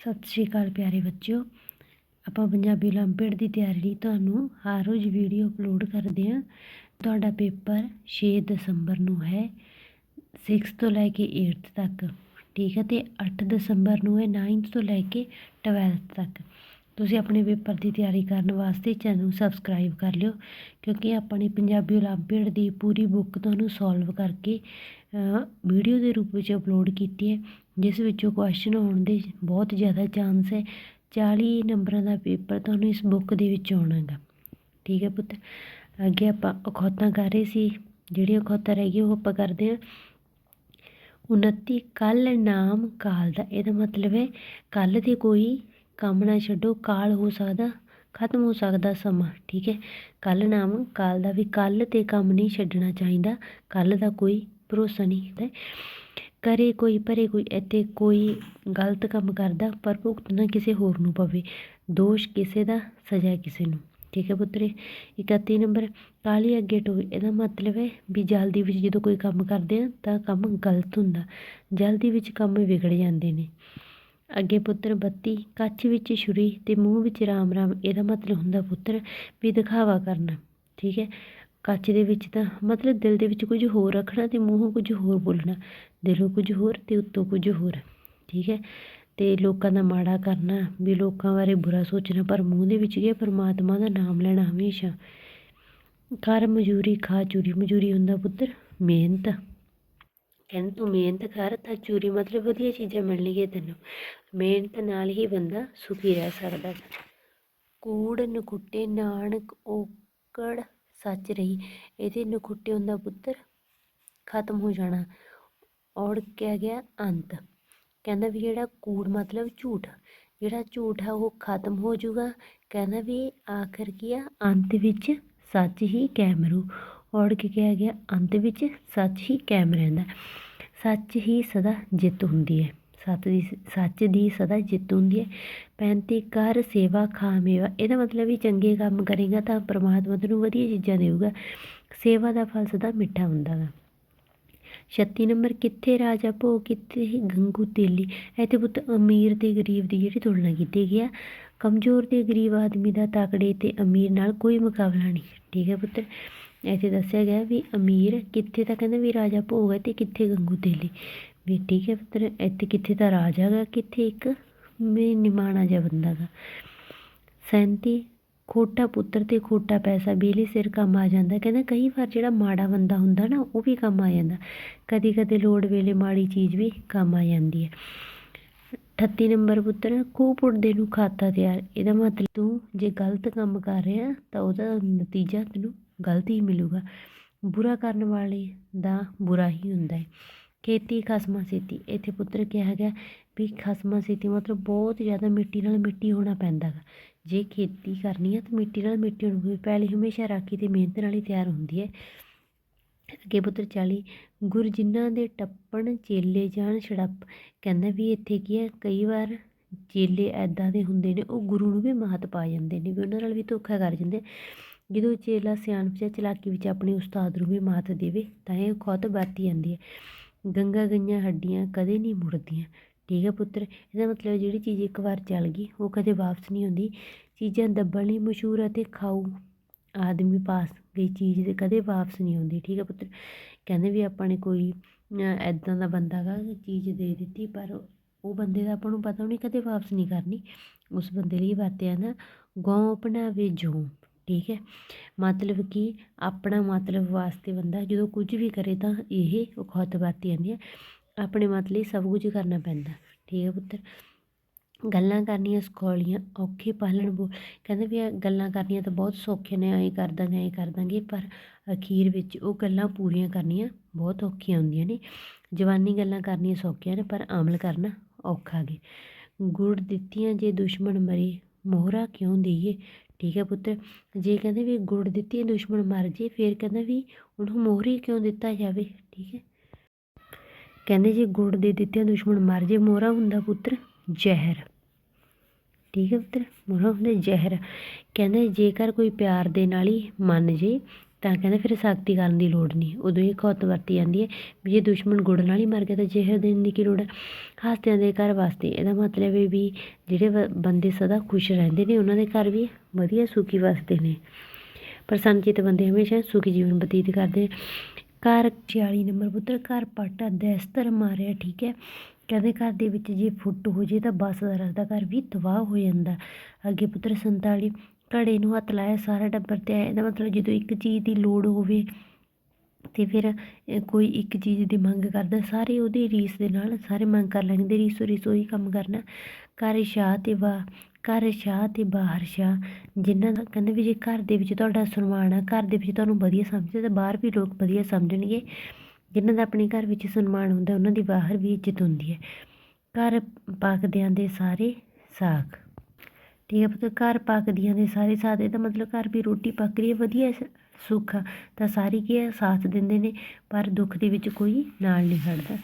ਸਤਿ ਸ਼੍ਰੀ ਅਕਾਲ ਪਿਆਰੇ ਬੱਚਿਓ। ਆਪਾਂ ਪੰਜਾਬੀ ਓਲੰਪੀਅਡ ਦੀ ਤਿਆਰੀ ਲਈ ਤੁਹਾਨੂੰ ਹਰ ਰੋਜ਼ ਵੀਡੀਓ ਅਪਲੋਡ ਕਰਦੇ ਹਾਂ। ਤੁਹਾਡਾ ਪੇਪਰ 6 ਦਸੰਬਰ ਨੂੰ ਹੈ 6 ਤੋਂ ਲੈ ਕੇ 8th ਤੱਕ, ਠੀਕ ਹੈ, ਤੇ 8 ਦਸੰਬਰ ਨੂੰ ਹੈ 9th ਤੋਂ ਲੈ ਕੇ 12th ਤੱਕ। ਤੁਸੀਂ ਆਪਣੇ ਪੇਪਰ ਦੀ ਤਿਆਰੀ ਕਰਨ ਵਾਸਤੇ ਚੈਨਲ ਨੂੰ ਸਬਸਕ੍ਰਾਈਬ ਕਰ ਲਿਓ, ਕਿਉਂਕਿ ਆਪਣੀ ਪੰਜਾਬੀ ਓਲੰਪੀਅਡ ਦੀ ਪੂਰੀ ਬੁੱਕ ਤੁਹਾਨੂੰ ਸੋਲਵ ਕਰਕੇ ਵੀਡੀਓ ਦੇ ਰੂਪ ਵਿੱਚ ਅਪਲੋਡ ਕੀਤੀ ਹੈ, ਜਿਸ ਵਿੱਚੋਂ ਕੁਐਸਚਨ ਆਉਣ ਦੇ ਬਹੁਤ ਜ਼ਿਆਦਾ ਚਾਂਸ ਹੈ। 40 ਨੰਬਰਾਂ ਦਾ ਪੇਪਰ ਤੁਹਾਨੂੰ ਇਸ ਬੁੱਕ ਦੇ ਵਿੱਚ ਆਉਣਾ ਗਾ ਠੀਕ ਹੈ ਪੁੱਤ? ਅੱਗੇ ਆਪਾਂ ਅਖੌਤਾਂ ਕਰ ਰਹੇ ਸੀ। ਜਿਹੜੀਆਂ ਅਖੌਤਾਂ ਰਹਿ ਗਈਆਂ, ਉਹ ਆਪਾਂ ਕਰਦੇ ਹਾਂ। 29 ਕੱਲ ਨਾਮ ਕਾਲ ਦਾ। ਇਹਦਾ ਮਤਲਬ ਹੈ, ਕੱਲ ਤੇ ਕੋਈ ਕੰਮ ਨਾ ਛੱਡੋ, ਕਾਲ ਹੋ ਸਕਦਾ, ਖਤਮ ਹੋ ਸਕਦਾ ਸਮਾਂ। ਠੀਕ ਹੈ? ਕੱਲ ਨਾਮ ਕਾਲ ਦਾ ਵੀ ਕੱਲ ਤੇ ਕੰਮ ਨਹੀਂ ਛੱਡਣਾ ਚਾਹੀਦਾ। ਕੱਲ ਦਾ ਕੋਈ ਭਰੋਸਾ ਨਹੀਂ ਹੁੰਦਾ ਕਰੇ ਕੋਈ, ਭਰੇ ਕੋਈ ਇੱਥੇ ਕੋਈ ਗਲਤ ਕੰਮ ਕਰਦਾ ਪਰ ਭੁਗਤਣਾ ਕਿਸੇ ਹੋਰ ਨੂੰ ਪਵੇ। ਦੋਸ਼ ਕਿਸੇ ਦਾ, ਸਜ਼ਾ ਕਿਸੇ ਨੂੰ। ਠੀਕ ਹੈ ਪੁੱਤਰੇ 31 ਨੰਬਰ। ਕਾਲੀ ਅੱਗੇ ਟੋਏ। ਇਹਦਾ ਮਤਲਬ ਹੈ ਵੀ ਜਲਦੀ ਵਿੱਚ ਜਦੋਂ ਕੋਈ ਕੰਮ ਕਰਦੇ ਆ ਤਾਂ ਕੰਮ ਗਲਤ ਹੁੰਦਾ। ਜਲਦੀ ਵਿੱਚ ਕੰਮ ਵਿਗੜ ਜਾਂਦੇ ਨੇ। ਅੱਗੇ ਪੁੱਤਰ, ਬੱਤੀ। ਕੱਚ ਵਿੱਚ ਛੁਰੀ ਤੇ ਮੂੰਹ ਵਿੱਚ ਰਾਮ ਰਾਮ ਇਹਦਾ ਮਤਲਬ ਹੁੰਦਾ ਪੁੱਤਰ ਵੀ ਦਿਖਾਵਾ ਕਰਨਾ। ਠੀਕ ਹੈ। ਕੱਚ ਦੇ ਵਿੱਚ ਤਾਂ ਮਤਲਬ ਦਿਲ ਦੇ ਵਿੱਚ ਕੁਝ ਹੋਰ ਰੱਖਣਾ ਅਤੇ ਮੂੰਹੋਂ ਕੁਝ ਹੋਰ ਬੋਲਣਾ। ਦਿਲੋਂ ਕੁਝ ਹੋਰ ਅਤੇ ਉੱਤੋਂ ਕੁਝ ਹੋਰ, ਠੀਕ ਹੈ? ਅਤੇ ਲੋਕਾਂ ਦਾ ਮਾੜਾ ਕਰਨਾ, ਵੀ ਲੋਕਾਂ ਬਾਰੇ ਬੁਰਾ ਸੋਚਣਾ, ਪਰ ਮੂੰਹ ਦੇ ਵਿੱਚ ਕੀ ਪਰਮਾਤਮਾ ਦਾ ਨਾਮ ਲੈਣਾ ਹਮੇਸ਼ਾ। ਕਰ ਮਜ਼ਦੂਰੀ, ਖਾ ਚੂਰੀ, ਮਜ਼ਦੂਰੀ ਹੁੰਦਾ ਪੁੱਤਰ, ਮਿਹਨਤ। ਕਹਿੰਦੇ ਤੂੰ ਮਿਹਨਤ ਕਰ ਤਾਂ ਚੂਰੀ ਮਤਲਬ ਵਧੀਆ ਚੀਜ਼ਾਂ ਮਿਲਣਗੀਆਂ ਤੈਨੂੰ। ਮਿਹਨਤ ਨਾਲ ਹੀ ਬੰਦਾ ਸੁਖੀ ਰਹਿ ਸਕਦਾ। ਕੂੜ ਨਕੁੱਟੇ ਨਾਨਕ ਓਕੜ ਸੱਚ ਰਹੀ। ਇਹਦੇ ਨਖੁੱਟੇ ਹੁੰਦਾ ਪੁੱਤਰ ਖਤਮ ਹੋ ਜਾਣਾ। ਔੜ ਕਿਹਾ ਗਿਆ ਅੰਤ। ਕਹਿੰਦਾ ਵੀ ਜਿਹੜਾ ਕੂੜ ਮਤਲਬ ਝੂਠ, ਜਿਹੜਾ ਝੂਠ ਹੈ ਉਹ ਖਤਮ ਹੋ ਜਾਊਗਾ। ਕਹਿੰਦਾ ਵੀ ਆਖਰ ਕੀ ਆ? ਅੰਤ ਵਿੱਚ ਸੱਚ ਹੀ ਕਾਇਮ ਰਹੂ। ਔੜ ਕੇ ਕਿਹਾ ਗਿਆ, ਅੰਤ ਵਿੱਚ ਸੱਚ ਹੀ ਕਾਇਮ ਰਹਿੰਦਾ। ਸੱਚ ਹੀ ਸਦਾ ਜਿੱਤ ਹੁੰਦੀ ਹੈ। ਸੱਚ ਦੀ ਸੱਚ ਦੀ ਸਦਾ ਜਿੱਤ ਹੁੰਦੀ ਹੈ। ਪੈਂਤੀ ਕਰ ਸੇਵਾ ਖਾ ਮੇਵਾ ਇਹਦਾ ਮਤਲਬ ਵੀ ਚੰਗੇ ਕੰਮ ਕਰੇਗਾ ਤਾਂ ਪ੍ਰਮਾਤਮਾ ਤੈਨੂੰ ਵਧੀਆ ਚੀਜ਼ਾਂ ਦੇਊਗਾ। ਸੇਵਾ ਦਾ ਫਲ ਸਦਾ ਮਿੱਠਾ ਹੁੰਦਾ ਗਾ 36 ਨੰਬਰ, ਕਿੱਥੇ ਰਾਜਾ ਭੋ ਕਿੱਥੇ ਗੰਗੂ ਤੇਲੀ? ਇੱਥੇ ਪੁੱਤ ਅਮੀਰ ਤੇ ਗਰੀਬ ਦੀ ਜਿਹੜੀ ਤੁਲਨਾ ਕੀਤੀ ਗਈ ਆ। ਕਮਜ਼ੋਰ ਤੇ ਗਰੀਬ ਆਦਮੀ ਦਾ ਤਾਕੜੇ ਤੇ ਅਮੀਰ ਨਾਲ ਕੋਈ ਮੁਕਾਬਲਾ ਨਹੀਂ। ਠੀਕ ਹੈ ਪੁੱਤਰ ਇੱਥੇ ਦੱਸਿਆ ਗਿਆ ਵੀ ਅਮੀਰ ਕਿੱਥੇ ਤਾਂ ਕਹਿੰਦੇ ਵੀ ਰਾਜਾ ਭੋਗ ਹੈ ਤੇ ਕਿੱਥੇ ਗੰਗੂ ਤੇਲੀ? ਵੀ ਠੀਕ ਹੈ ਪੁੱਤਰ, ਇੱਥੇ ਕਿੱਥੇ ਤਾਂ ਰਾਜਾ ਗਾ ਕਿੱਥੇ ਇੱਕ ਮੇ ਨਿਮਾਣਾ ਜਿਹਾ ਬੰਦਾ ਗਾ ਸੈਂਤੀ, ਖੋਟਾ ਪੁੱਤਰ ਤੇ ਖੋਟਾ ਪੈਸਾ ਬਿਜਲੀ ਸਿਰ ਕੰਮ ਆ ਜਾਂਦਾ। ਕਹਿੰਦਾ ਕਈ ਵਾਰ ਜਿਹੜਾ ਮਾੜਾ ਬੰਦਾ ਹੁੰਦਾ ਨਾ, ਉਹ ਵੀ ਕੰਮ ਆ ਜਾਂਦਾ। ਕਦੀ ਕਦੇ ਲੋੜ ਵੇਲੇ ਮਾੜੀ ਚੀਜ਼ ਵੀ ਕੰਮ ਆ ਜਾਂਦੀ ਹੈ। 38 ਨੰਬਰ ਪੁੱਤਰ, ਖੂਹ ਪੁੱਟਦੇ ਨੂੰ ਖਾਤਾ ਤਿਆਰ। ਇਹਦਾ ਮਤਲਬ ਤੂੰ ਜੇ ਗਲਤ ਕੰਮ ਕਰ ਰਿਹਾ, ਤਾਂ ਉਹਦਾ ਨਤੀਜਾ ਤੈਨੂੰ ਗਲਤ ਹੀ ਮਿਲੂਗਾ। ਬੁਰਾ ਕਰਨ ਵਾਲੇ ਦਾ ਬੁਰਾ ਹੀ ਹੁੰਦਾ ਹੈ। ਖੇਤੀ ਖਸਮਾ ਸੇਤੀ। ਇੱਥੇ ਪੁੱਤਰ ਕਿਹਾ ਗਿਆ ਵੀ ਖਸਮਾ ਸੇਤੀ ਮਤਲਬ ਬਹੁਤ ਜ਼ਿਆਦਾ ਮਿੱਟੀ ਨਾਲ ਮਿੱਟੀ ਹੋਣਾ ਪੈਂਦਾ ਗਾ ਜੇ ਖੇਤੀ ਕਰਨੀ ਹੈ ਤਾਂ ਮਿੱਟੀ ਨਾਲ ਮਿੱਟੀ ਹੋਣੀ ਪੈਲੀ ਹਮੇਸ਼ਾ ਰਾਖੀ ਤੇ ਮਿਹਨਤ ਨਾਲ ਹੀ ਤਿਆਰ ਹੁੰਦੀ ਹੈ। ਅੱਗੇ ਪੁੱਤਰ 40 ਗੁਰ ਜਿਨ੍ਹਾਂ ਦੇ ਟੱਪਣ ਚੇਲੇ ਜਾਣ ਛੜੱਪ, ਕਹਿੰਦਾ ਵੀ ਇੱਥੇ ਕੀ ਹੈ, ਕਈ ਵਾਰ ਚੇਲੇ ਐਦਾਂ ਦੇ ਹੁੰਦੇ ਨੇ, ਉਹ ਗੁਰੂ ਨੂੰ ਵੀ ਮਾਤ ਪਾ ਜਾਂਦੇ ਨੇ ਵੀ ਉਹਨਾਂ ਨਾਲ ਵੀ ਧੋਖਾ ਕਰ ਜਾਂਦੇ। ਜਦੋਂ ਚੇਲਾ ਸਿਆਣਪ ਜਾਂ ਚਲਾਕੀ ਵਿੱਚ ਆਪਣੇ ਉਸਤਾਦ ਨੂੰ ਵੀ ਮਾਤ ਦੇਵੇ ਤਾਂ ਇਹ ਖੁਦ ਵਰਤੀ ਜਾਂਦੀ ਹੈ। ਗੰਗਾ ਗਈਆਂ ਹੱਡੀਆਂ ਕਦੇ ਨਹੀਂ ਮੁੜਦੀਆਂ। ਠੀਕ ਹੈ ਪੁੱਤਰ, ਇਹਦਾ ਮਤਲਬ ਜਿਹੜੀ ਚੀਜ਼ ਇੱਕ ਵਾਰ ਚੱਲ ਗਈ, ਉਹ ਕਦੇ ਵਾਪਸ ਨਹੀਂ ਆਉਂਦੀ। ਚੀਜ਼ਾਂ ਦੱਬਣ ਲਈ ਮਸ਼ਹੂਰ ਅਤੇ ਖਾਊ ਆਦਮੀ ਪਾਸ ਗਈ ਚੀਜ਼ ਤੇ ਕਦੇ ਵਾਪਸ ਨਹੀਂ ਆਉਂਦੀ। ਠੀਕ ਹੈ ਪੁੱਤਰ, ਕਹਿੰਦੇ ਵੀ ਆਪਾਂ ਨੇ ਕੋਈ ਐਦਾਂ ਦਾ ਬੰਦਾ ਗਾ ਚੀਜ਼ ਦੇ ਦਿੱਤੀ, ਪਰ ਉਹ ਬੰਦੇ ਦਾ ਆਪਾਂ ਨੂੰ ਪਤਾ ਉਹਨੇ ਕਦੇ ਵਾਪਸ ਨਹੀਂ ਕਰਨੀ। ਉਸ ਬੰਦੇ ਲਈ ਵਰਤਿਆ ਨਾ ਗੌਂ ਬਣਾਵੇ ਜੋਂ। ਠੀਕ ਹੈ। ਮਤਲਬ ਕਿ ਆਪਣਾ ਮਤਲਬ ਵਾਸਤੇ ਬੰਦਾ ਜਦੋਂ ਕੁਝ ਵੀ ਕਰੇ ਤਾਂ ਇਹ ਖੁਦ ਵਰਤੀ ਜਾਂਦੀ ਹੈ। ਆਪਣੇ ਮਤ ਲਈ ਸਭ ਕੁਝ ਕਰਨਾ ਪੈਂਦਾ। ਠੀਕ ਹੈ ਪੁੱਤਰ। ਗੱਲਾਂ ਕਰਨੀਆਂ ਸੌਖੀਆਂ ਔਖੇ ਪਾਲਣ ਬੋ, ਕਹਿੰਦੇ ਵੀ ਗੱਲਾਂ ਕਰਨੀਆਂ ਤਾਂ ਬਹੁਤ ਸੌਖੇ ਨੇ, ਐਂ ਕਰ ਦਾਂਗੇ, ਐਂ ਕਰ ਦਾਂਗੇ, ਪਰ ਅਖੀਰ ਵਿੱਚ ਉਹ ਗੱਲਾਂ ਪੂਰੀਆਂ ਕਰਨੀਆਂ ਬਹੁਤ ਔਖੀਆਂ ਹੁੰਦੀਆਂ ਨੇ। ਜਵਾਨੀ ਗੱਲਾਂ ਕਰਨੀਆਂ ਸੌਖੀਆਂ ਨੇ, ਪਰ ਅਮਲ ਕਰਨਾ ਔਖਾ ਗੇ। ਗੁੜ ਦਿੱਤੀਆਂ ਜੇ ਦੁਸ਼ਮਣ ਮਰੇ, ਮੋਹਰਾ ਕਿਉਂ ਦਈਏ? ਠੀਕ ਹੈ ਪੁੱਤਰ ਜੇ ਕਹਿੰਦੇ ਵੀ ਗੁੜ ਦਿੱਤੀ ਦੁਸ਼ਮਣ ਮਰ ਜੇ, ਫਿਰ ਕਹਿੰਦਾ ਵੀ ਉਹਨੂੰ ਮੋਹਰੀ ਕਿਉਂ ਦਿੱਤਾ ਜਾਵੇ, ਠੀਕ ਹੈ। ਕਹਿੰਦੇ ਜੇ ਗੁੜ ਦੇ ਦਿੱਤੇ ਦੁਸ਼ਮਣ ਮਰ ਜੇ, ਮੋਹਰਾ ਹੁੰਦਾ ਪੁੱਤਰ ਜ਼ਹਿਰ। ਠੀਕ ਹੈ ਪੁੱਤਰ, ਮੋਹਰਾ ਹੁੰਦਾ ਜ਼ਹਿਰ। ਕਹਿੰਦੇ ਜੇਕਰ ਕੋਈ ਪਿਆਰ ਦੇ ਨਾਲ ਹੀ ਮੰਨ ਜੇ ਤਾਂ ਕਹਿੰਦੇ ਫਿਰ ਸਖਤੀ ਕਰਨ ਦੀ ਲੋੜ ਨਹੀਂ। ਉਦੋਂ ਹੀ ਕੌਤ ਵਰਤੀ ਜਾਂਦੀ ਹੈ ਵੀ ਜੇ ਦੁਸ਼ਮਣ ਗੁੜ ਨਾਲ ਹੀ ਮਰ ਗਿਆ ਤਾਂ ਜ਼ਹਿਰ ਦੇਣ ਦੀ ਕੀ ਲੋੜ ਹੈ? ਹਾਸਿਆਂ ਦੇ ਘਰ ਵਾਸਤੇ ਇਹਦਾ ਮਤਲਬ ਹੈ ਵੀ ਜਿਹੜੇ ਵ- ਬੰਦੇ ਸਦਾ ਖੁਸ਼ ਰਹਿੰਦੇ ਨੇ, ਉਹਨਾਂ ਦੇ ਘਰ ਵੀ ਵਧੀਆ ਸੁਖੀ ਵਸਦੇ ਨੇ। ਪ੍ਰਸੰਨਚਿਤ ਬੰਦੇ ਹਮੇਸ਼ਾ ਸੁਖੀ ਜੀਵਨ ਬਤੀਤ ਕਰਦੇ ਨੇ। ਘਰ 46 ਨੰਬਰ ਪੁੱਤਰ, ਘਰ ਪਾਟਾ ਦਸਤਰ ਮਾਰਿਆ, ਠੀਕ ਹੈ। ਕਹਿੰਦੇ ਘਰ ਦੇ ਵਿੱਚ ਜੇ ਫੁੱਟ ਹੋ ਜੇ ਤਾਂ ਬਸ ਦਾ ਰਸਦਾ ਘਰ ਵੀ ਤਬਾਹ ਹੋ ਜਾਂਦਾ। ਅੱਗੇ ਪੁੱਤਰ 47 ਘੜੇ ਨੂੰ ਹੱਥ ਲਾਇਆ, ਸਾਰਾ ਟੱਬਰ ਤੇ ਆਇਆ। ਇਹਦਾ ਮਤਲਬ ਜਦੋਂ ਇੱਕ ਚੀਜ਼ ਦੀ ਲੋੜ ਹੋਵੇ ਤੇ ਫਿਰ ਕੋਈ ਇੱਕ ਚੀਜ਼ ਦੀ ਮੰਗ ਕਰਦਾ, ਸਾਰੇ ਉਹਦੀ ਰੀਸ ਦੇ ਨਾਲ ਸਾਰੇ ਮੰਗ ਕਰ ਲੈਂਦੇ ਰੀਸੋ ਰੀਸੋ ਹੀ ਕੰਮ ਕਰਨਾ। ਘਰ ਸ਼ਾਹ ਅਤੇ ਵਾਹ ਘਰ ਸ਼ਾਹ ਅਤੇ ਬਾਹਰ ਸ਼ਾਹ, ਜਿਨ੍ਹਾਂ ਦਾ ਕਹਿੰਦੇ ਵੀ ਜੇ ਘਰ ਦੇ ਵਿੱਚ ਤੁਹਾਡਾ ਸਨਮਾਨ ਆ, ਘਰ ਦੇ ਵਿੱਚ ਤੁਹਾਨੂੰ ਵਧੀਆ ਸਮਝਦੇ ਤਾਂ ਬਾਹਰ ਵੀ ਲੋਕ ਵਧੀਆ ਸਮਝਣਗੇ। ਜਿਨ੍ਹਾਂ ਦਾ ਆਪਣੇ ਘਰ ਵਿੱਚ ਸਨਮਾਨ ਹੁੰਦਾ, ਉਹਨਾਂ ਦੀ ਬਾਹਰ ਵੀ ਇੱਜ਼ਤ ਹੁੰਦੀ ਹੈ। ਘਰ ਪਾਕਦਿਆਂ ਦੇ ਸਾਰੇ ਸਾਗ ਠੀਕ ਹੈ ਪੁੱਤ ਘਰ ਪੱਕਦੀਆਂ ਨੇ ਸਾਰੇ ਸਾਥ ਇਹਦਾ ਮਤਲਬ ਘਰ ਵੀ ਰੋਟੀ ਪੱਕ ਰਹੀ ਹੈ, ਵਧੀਆ ਸੁੱਖ ਆ। ਤਾਂ ਸਾਰੀ ਕੀ ਹੈ, ਸਾਥ ਦਿੰਦੇ ਨੇ, ਪਰ ਦੁੱਖ ਦੇ ਵਿੱਚ ਕੋਈ ਨਾਲ ਨਹੀਂ ਖੜਦਾ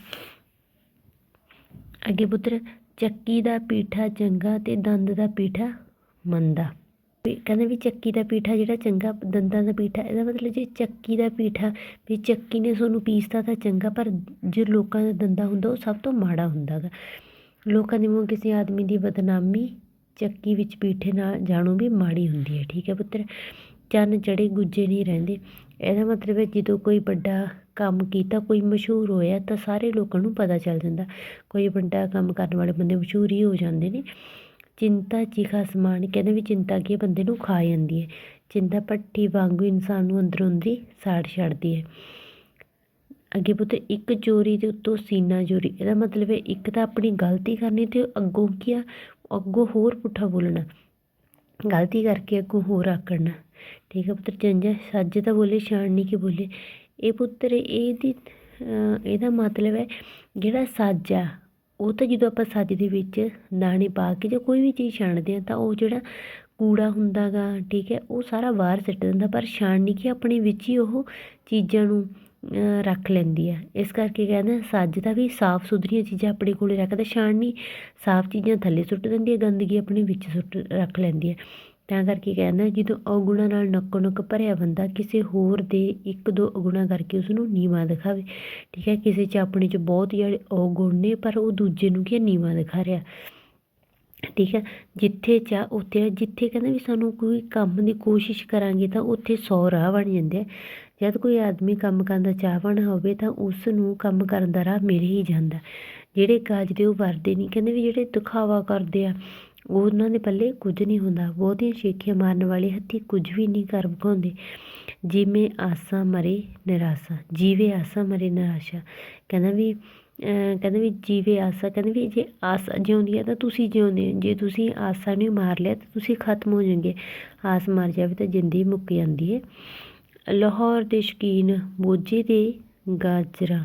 ਅੱਗੇ ਪੁੱਤਰ, ਚੱਕੀ ਦਾ ਪੀਠਾ ਚੰਗਾ ਤੇ ਦੰਦ ਦਾ ਪੀਠਾ ਮੰਦਾ। ਕਹਿੰਦੇ ਵੀ ਚੱਕੀ ਦਾ ਪੀਠਾ ਜਿਹੜਾ ਚੰਗਾ, ਦੰਦਾਂ ਦਾ ਪੀਠਾ, ਇਹਦਾ ਮਤਲਬ ਜੇ ਚੱਕੀ ਦਾ ਪੀਠਾ, ਵੀ ਚੱਕੀ ਨੇ ਤੁਹਾਨੂੰ ਪੀਸਤਾ ਤਾਂ ਚੰਗਾ, ਪਰ ਜੇ ਲੋਕਾਂ ਦਾ ਦੰਦਾ ਹੁੰਦਾ, ਉਹ ਸਭ ਤੋਂ ਮਾੜਾ ਹੁੰਦਾ ਗਾ ਲੋਕਾਂ ਦੇ ਮੂੰਹ ਕਿਸੇ ਆਦਮੀ ਦੀ ਬਦਨਾਮੀ ਚੱਕੀ ਵਿੱਚ ਪੀਠੇ ਨਾਲ ਜਾਣੂ ਵੀ ਮਾੜੀ ਹੁੰਦੀ ਹੈ ਠੀਕ ਹੈ ਪੁੱਤਰ? ਚੰਨ ਚੜੇ ਗੁੱਜੇ ਨਹੀਂ ਰਹਿੰਦੇ। ਇਹਦਾ ਮਤਲਬ ਹੈ ਜਦੋਂ ਕੋਈ ਵੱਡਾ ਕੰਮ ਕੀਤਾ ਕੋਈ ਮਸ਼ਹੂਰ ਹੋਇਆ ਤਾਂ ਸਾਰੇ ਲੋਕਾਂ ਨੂੰ ਪਤਾ ਚੱਲ ਜਾਂਦਾ। ਕੋਈ ਵੱਡਾ ਕੰਮ ਕਰਨ ਵਾਲੇ ਬੰਦੇ ਮਸ਼ਹੂਰ ਹੀ ਹੋ ਜਾਂਦੇ ਨੇ। ਚਿੰਤਾ ਚੀਖਾ ਸਮਾਨ ਕਹਿੰਦੇ ਵੀ ਚਿੰਤਾ ਕੀ ਹੈ, ਬੰਦੇ ਨੂੰ ਖਾ ਜਾਂਦੀ ਹੈ। ਚਿੰਤਾ ਭੱਠੀ ਵਾਂਗੂ ਇਨਸਾਨ ਨੂੰ ਅੰਦਰੋਂ ਅੰਦਰੀ ਸਾੜ ਛੱਡਦੀ ਹੈ। ਅੱਗੇ ਪੁੱਤਰ ਇੱਕ ਚੋਰੀ ਦੇ ਉੱਤੋਂ ਸੀਨਾ ਚੋਰੀ। ਇਹਦਾ ਮਤਲਬ ਹੈ ਇੱਕ ਤਾਂ ਆਪਣੀ ਗਲਤੀ ਕਰਨੀ ਤੇ ਅੱਗੋਂ ਕੀ ਆ? ਅੱਗੋਂ ਹੋਰ ਪੁੱਠਾ ਬੋਲਣਾ। ਗਲਤੀ ਕਰਕੇ ਅੱਗੋਂ ਹੋਰ ਆਕੜਨਾ। ਠੀਕ ਹੈ ਪੁੱਤਰ ਚੰਜਾ ਸੱਜ ਤਾਂ ਬੋਲੇ, ਸ਼ਾਨ ਨਹੀਂ ਕਿ ਬੋਲੇ। ਇਹ ਪੁੱਤਰ, ਇਹਦੀ ਇਹਦਾ ਮਤਲਬ ਹੈ ਜਿਹੜਾ ਸੱਜ ਆ, ਉਹ ਤਾਂ ਜਦੋਂ ਆਪਾਂ ਸੱਜ ਦੇ ਵਿੱਚ ਦਾਣੇ ਪਾ ਕੇ ਜਾਂ ਕੋਈ ਵੀ ਚੀਜ਼ ਛਾਣਦੇ ਆ, ਤਾਂ ਉਹ ਜਿਹੜਾ ਕੂੜਾ ਹੁੰਦਾ ਗਾ ਠੀਕ ਹੈ, ਉਹ ਸਾਰਾ ਬਾਹਰ ਸਿੱਟ ਦਿੰਦਾ। ਪਰ ਛਾਣਨੀ ਕਿ ਆਪਣੇ ਵਿੱਚ ਹੀ ਉਹ ਚੀਜ਼ਾਂ ਨੂੰ ਰੱਖ ਲੈਂਦੀ ਆ। ਇਸ ਕਰਕੇ ਕਹਿੰਦੇ ਆ, ਸੱਜ ਦਾ ਵੀ ਸਾਫ਼ ਸੁਥਰੀਆਂ ਚੀਜ਼ਾਂ ਆਪਣੇ ਕੋਲੇ ਰੱਖਦਾ ਛਾਣਨੀ ਸਾਫ਼ ਚੀਜ਼ਾਂ ਥੱਲੇ ਸੁੱਟ ਦਿੰਦੀ ਹੈ ਗੰਦਗੀ ਆਪਣੇ ਵਿੱਚ ਸੁੱਟ ਰੱਖ ਲੈਂਦੀ ਹੈ ਤਾਂ ਕਰਕੇ ਕਹਿੰਦਾ ਜਦੋਂ ਔਗੁਣਾਂ ਨਾਲ ਨੱਕੋ ਨੱਕ ਭਰਿਆ ਬੰਦਾ ਕਿਸੇ ਹੋਰ ਦੇ ਇੱਕ ਦੋ ਔਗੁਣਾਂ ਕਰਕੇ ਉਸ ਨੂੰ ਨੀਵਾਂ ਦਿਖਾਵੇ ਠੀਕ ਹੈ? ਕਿਸੇ 'ਚ ਆਪਣੇ 'ਚ ਬਹੁਤ ਜਿਹੜੇ ਔਗੁਣ ਨੇ ਪਰ ਉਹ ਦੂਜੇ ਨੂੰ ਕੀ ਹੈ, ਨੀਵਾਂ ਦਿਖਾ ਰਿਹਾ। ਠੀਕ ਹੈ, ਜਿੱਥੇ ਚਾਹ ਉੱਥੇ ਜਿੱਥੇ ਕਹਿੰਦੇ ਵੀ ਸਾਨੂੰ ਕੋਈ ਕੰਮ ਦੀ ਕੋਸ਼ਿਸ਼ ਕਰਾਂਗੇ ਤਾਂ ਉੱਥੇ ਸੌ ਰਾਹ ਬਣ ਜਾਂਦੇ ਆ। ਜਦ ਕੋਈ ਆਦਮੀ ਕੰਮ ਕਰਨ ਦਾ ਚਾਹਵਾਨ ਹੋਵੇ ਤਾਂ ਉਸ ਨੂੰ ਕੰਮ ਕਰਨ ਦਾ ਰਾਹ ਮਿਲ ਹੀ ਜਾਂਦਾ। ਜਿਹੜੇ ਕਾਜ ਦੇ ਉਹ ਵਰਦੇ ਨਹੀਂ, ਕਹਿੰਦੇ ਵੀ ਜਿਹੜੇ ਦਿਖਾਵਾ ਕਰਦੇ ਆ ਉਹਨਾਂ ਦੇ ਪੱਲੇ ਕੁਝ ਨਹੀਂ ਹੁੰਦਾ। ਬਹੁਤੀਆਂ ਸ਼ੇਖੀਆਂ ਮਾਰਨ ਵਾਲੇ ਹੱਥੀ ਕੁਝ ਵੀ ਨਹੀਂ ਕਰ ਵਿਖਾਉਂਦੇ ਜਿਵੇਂ ਆਸਾਂ ਮਰੇ ਨਿਰਾਸ਼ਾ, ਜੀਵੇ ਆਸਾਂ ਮਰੇ ਨਿਰਾਸ਼ਾ। ਕਹਿੰਦਾ ਵੀ ਕਹਿੰਦੇ ਵੀ ਜੀਵੇ ਆਸਾ, ਕਹਿੰਦੇ ਵੀ ਜੇ ਆਸ ਜਿਉਂਦੀ ਹੈ ਤਾਂ ਤੁਸੀਂ ਜਿਉਂਦੇ ਹੋ, ਜੇ ਤੁਸੀਂ ਆਸਾ ਨੂੰ ਮਾਰ ਲਿਆ ਤਾਂ ਤੁਸੀਂ ਖਤਮ ਹੋ ਜਾਓਗੇ। ਆਸ ਮਰ ਜਾਵੇ ਤਾਂ ਜ਼ਿੰਦਗੀ ਮੁੱਕ ਜਾਂਦੀ ਹੈ ਲਾਹੌਰ ਦੇ ਸ਼ਕੀਨ ਬੋਝੇ ਦੇ ਗਾਜਰਾਂ।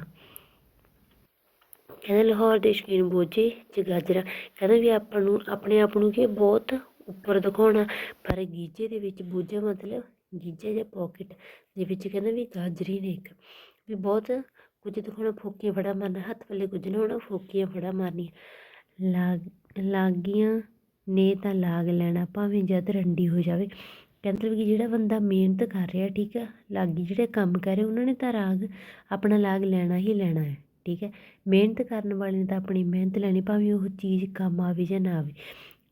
ਕਹਿੰਦੇ ਲਾਹੌਰ ਦੇ ਸ਼ਕੀਨ ਬੋਝੇ ਚ ਗਾਜਰਾਂ। ਕਹਿੰਦੇ ਵੀ ਆਪਾਂ ਨੂੰ, ਆਪਣੇ ਆਪ ਨੂੰ ਕਿ ਬਹੁਤ ਉੱਪਰ ਦਿਖਾਉਣਾ, ਪਰ ਗੀਜੇ ਦੇ ਵਿੱਚ ਬੋਝਾ ਮਤਲਬ ਗੀਜੇ ਜਾਂ ਪੋਕਟ ਦੇ ਵਿੱਚ ਕਹਿੰਦੇ ਵੀ ਗਾਜਰੀ ਨੇ ਇੱਕ। ਵੀ ਬਹੁਤ ਕੁਝ ਦਿਖਾਉਣਾ ਫੋਕੀਆਂ ਫੜਾ ਮਾਰਨਾ, ਹੱਥ ਪੱਲੇ ਕੁਝ ਨਾ ਹੋਣਾ, ਫੋਕੀਆਂ ਫੜਾ ਮਾਰਨੀਆਂ। ਲਾਗ, ਲਾਗੀਆਂ ਨੇ ਤਾਂ ਲਾਗ ਲੈਣਾ, ਭਾਵੇਂ ਜਦ ਰੰਡੀ ਹੋ ਜਾਵੇ। ਕਹਿੰਦੇ ਵੀ ਜਿਹੜਾ ਬੰਦਾ ਮਿਹਨਤ ਕਰ ਰਿਹਾ, ਠੀਕ ਆ, ਲਾਗੀ ਜਿਹੜੇ ਕੰਮ ਕਰ ਰਹੇ, ਉਹਨਾਂ ਨੇ ਤਾਂ ਰਾਗ ਆਪਣਾ ਲਾਗ ਲੈਣਾ ਹੀ ਲੈਣਾ ਹੈ, ਠੀਕ ਹੈ। ਮਿਹਨਤ ਕਰਨ ਵਾਲੇ ਨੇ ਤਾਂ ਆਪਣੀ ਮਿਹਨਤ ਲੈਣੀ, ਭਾਵੇਂ ਉਹ ਚੀਜ਼ ਕੰਮ ਆਵੇ ਜਾਂ ਨਾ ਆਵੇ,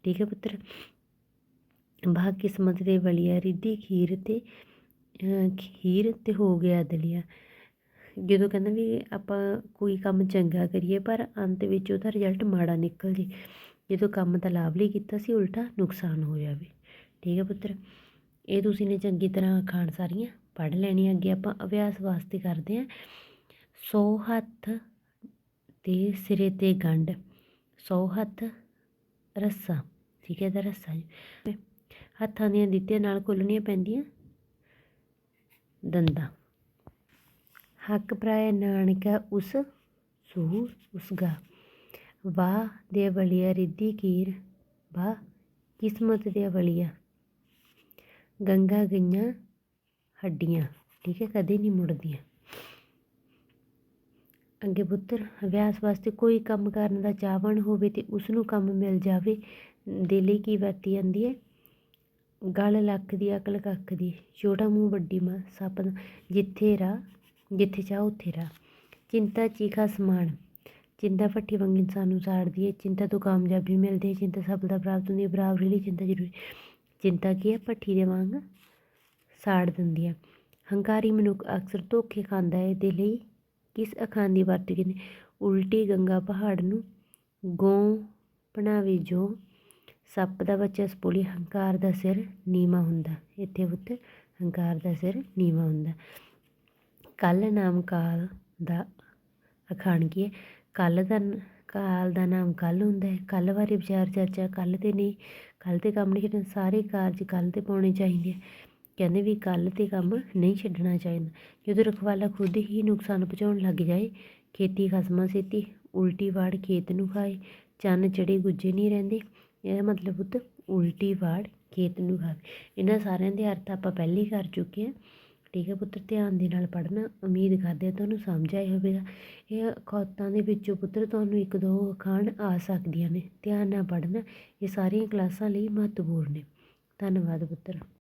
ਠੀਕ ਹੈ ਪੁੱਤਰ। ਬਾ ਕਿਸਮਤ ਦੇ ਵਲੀਆ ਰਿੱਧੀ ਖੀਰ ਤੇ ਖੀਰ ਤੇ ਹੋ ਗਿਆ ਦਲੀਆ। ਜਦੋਂ ਕਹਿੰਦਾ ਵੀ ਆਪਾਂ ਕੋਈ ਕੰਮ ਚੰਗਾ ਕਰੀਏ, ਪਰ ਅੰਤ ਵਿੱਚ ਉਹਦਾ ਰਿਜ਼ਲਟ ਮਾੜਾ ਨਿਕਲ ਜੇ। ਜਦੋਂ ਕੰਮ ਤਾਂ ਲਾਭ ਲਈ ਕੀਤਾ ਸੀ, ਉਲਟਾ ਨੁਕਸਾਨ ਹੋ ਜਾਵੇ। ਠੀਕ ਹੈ ਪੁੱਤਰ? ਇਹ ਤੁਸੀਂ ਨੇ ਚੰਗੀ ਤਰ੍ਹਾਂ ਖਾਣ ਸਾਰੀਆਂ ਪੜ੍ਹ ਲੈਣੀਆਂ। ਅੱਗੇ ਆਪਾਂ ਅਭਿਆਸ ਵਾਸਤੇ ਕਰਦੇ ਹਾਂ। ਸੌ ਹੱਥ ਤੇ ਸਿਰੇ ਤੇ ਗੰਢ। ਸੌ ਹੱਥ ਰੱਸਾ। ਠੀਕ ਹੈ ਦਾ ਰੱਸਾ ਜੀ। ਹੱਥਾਂ ਦੀਆਂ ਦਿੱਤੀਆਂ ਨਾਲ ਖੁੱਲਣੀਆਂ ਪੈਂਦੀਆਂ ਦੰਦਾਂ। ਹੱਕ ਪ੍ਰਾਇ ਨਾਨਕਾ ਉਸ ਸੂ ਉਸਗਾ ਵਾਹ ਦੇ ਬਲੀਆ ਰਿੱਧੀ ਕੀਰ, ਵਾਹ ਕਿਸਮਤ ਦੇ ਬਲੀਆ ਗੰਗਾ ਗਈਆਂ ਹੱਡੀਆਂ, ਠੀਕ ਹੈ, ਕਦੇ ਨਹੀਂ ਮੁੜਦੀਆਂ। ਅੱਗੇ ਪੁੱਤਰ, ਅਭਿਆਸ ਵਾਸਤੇ ਕੋਈ ਕੰਮ ਕਰਨ ਦਾ ਚਾਹਵਣ ਹੋਵੇ ਤੇ ਉਸ ਨੂੰ ਕੰਮ ਮਿਲ ਜਾਵੇ, ਦੇ ਲਈ ਕੀ ਵਰਤੀ ਜਾਂਦੀ ਹੈ? ਗਲ ਲੱਖ ਦੀ, ਅਕਲ ਕੱਖ ਦੀ, ਛੋਟਾ ਮੂੰਹ ਵੱਡੀ ਮਾਂ, ਸੱਪ ਦਾ, ਜਿੱਥੇ ਰਾ ਜਿੱਥੇ ਚਾਹ ਉੱਥੇ ਰਾ ਚਿੰਤਾ ਚੀਖਾ ਸਮਾਨ ਚਿੰਤਾ ਭੱਠੀ ਵਾਂਗ ਇਨਸਾਨ ਨੂੰ ਸਾੜਦੀ ਹੈ। ਚਿੰਤਾ ਤੋਂ ਕਾਮਯਾਬੀ ਮਿਲਦੀ ਹੈ। ਚਿੰਤਾ ਸਫਲਤਾ ਪ੍ਰਾਪਤ ਹੁੰਦੀ ਹੈ। ਬਰਾਬਰੀ ਲਈ ਚਿੰਤਾ ਜ਼ਰੂਰੀ। ਚਿੰਤਾ ਕੀ ਹੈ? ਭੱਠੀ ਦੇ ਵਾਂਗ ਸਾੜ ਦਿੰਦੀ ਹੈ। ਹੰਕਾਰੀ ਮਨੁੱਖ ਅਕਸਰ ਧੋਖੇ ਖਾਂਦਾ ਹੈ। ਦੇ ਲਈ ਕਿਸ ਅਖਾਣ ਦੀ ਵਰਤੋਂ ਕੀਤੀ? ਉਲਟੀ ਗੰਗਾ ਪਹਾੜ ਨੂੰ ਗੋਂ ਬਣਾਵੇ ਜੋ ਸੱਪ ਦਾ ਬੱਚਾ ਸਪੋਲੀ ਹੰਕਾਰ ਦਾ ਸਿਰ ਨੀਵਾ ਹੁੰਦਾ। ਇੱਥੇ ਪੁੱਤ, ਹੰਕਾਰ ਦਾ ਸਿਰ ਨੀਵਾ ਹੁੰਦਾ। ਕੱਲ ਨਾਮ ਕਾਲ ਦਾ ਅਖਾਣ ਕੀ ਹੈ? ਕੱਲ ਦਾ ਕਾਲ ਦਾ ਨਾਮ ਕੱਲ ਹੁੰਦਾ ਹੈ। ਕੱਲ ਬਾਰੇ ਵਿਚਾਰ ਚਰਚਾ ਕੱਲ ਤੇ ਨਹੀਂ ਕੱਲ ਤੇ ਕੰਮ ਨਹੀਂ ਛੱਡਣਾ। ਸਾਰੇ ਕਾਰਜ ਕੱਲ ਤੇ ਪਾਉਣੇ ਚਾਹੀਦੇ ਆ। ਕਹਿੰਦੇ ਵੀ ਕੱਲ ਤੇ ਕੰਮ ਨਹੀਂ ਛੱਡਣਾ ਚਾਹੀਦਾ। ਜਦੋਂ ਰਖਵਾਲਾ ਖੁਦ ਹੀ ਨੁਕਸਾਨ ਪਹੁੰਚਾਉਣ ਲੱਗ ਜਾਏ, ਖੇਤੀ ਖਸਮਾਂ ਛੇਤੀ ਉਲਟੀ ਵਾੜ ਖੇਤ ਨੂੰ ਖਾਏ, ਚੰਨ ਚੜੇ ਗੁੱਜੇ ਨਹੀਂ ਰਹਿੰਦੇ, ਇਹਦਾ ਮਤਲਬ ਪੁੱਤ ਉਲਟੀ ਵਾੜ ਖੇਤ ਨੂੰ ਖਾਵੇ। ਇਹਨਾਂ ਸਾਰਿਆਂ ਦੇ ਅਰਥ ਆਪਾਂ ਪਹਿਲੇ ਹੀ ਕਰ ਚੁੱਕੇ ਹਾਂ। ਠੀਕ ਹੈ ਪੁੱਤਰ, ਧਿਆਨ ਦੇ ਨਾਲ ਪੜ੍ਹਨਾ, ਉਮੀਦ ਕਰਦੇ ਆ ਤੁਹਾਨੂੰ ਸਮਝ ਆਇਆ ਹੋਵੇਗਾ। ਇਹ ਖੌਤਾਂ ਦੇ ਵਿੱਚੋਂ ਪੁੱਤਰ ਤੁਹਾਨੂੰ ਇੱਕ ਦੋ ਅਖਾਣ ਆ ਸਕਦੀਆਂ ਨੇ। ਧਿਆਨ ਨਾਲ ਪੜ੍ਹਨਾ, ਇਹ ਸਾਰੀਆਂ ਕਲਾਸਾਂ ਲਈ ਮਹੱਤਵਪੂਰਨ ਨੇ। ਧੰਨਵਾਦ ਪੁੱਤਰ।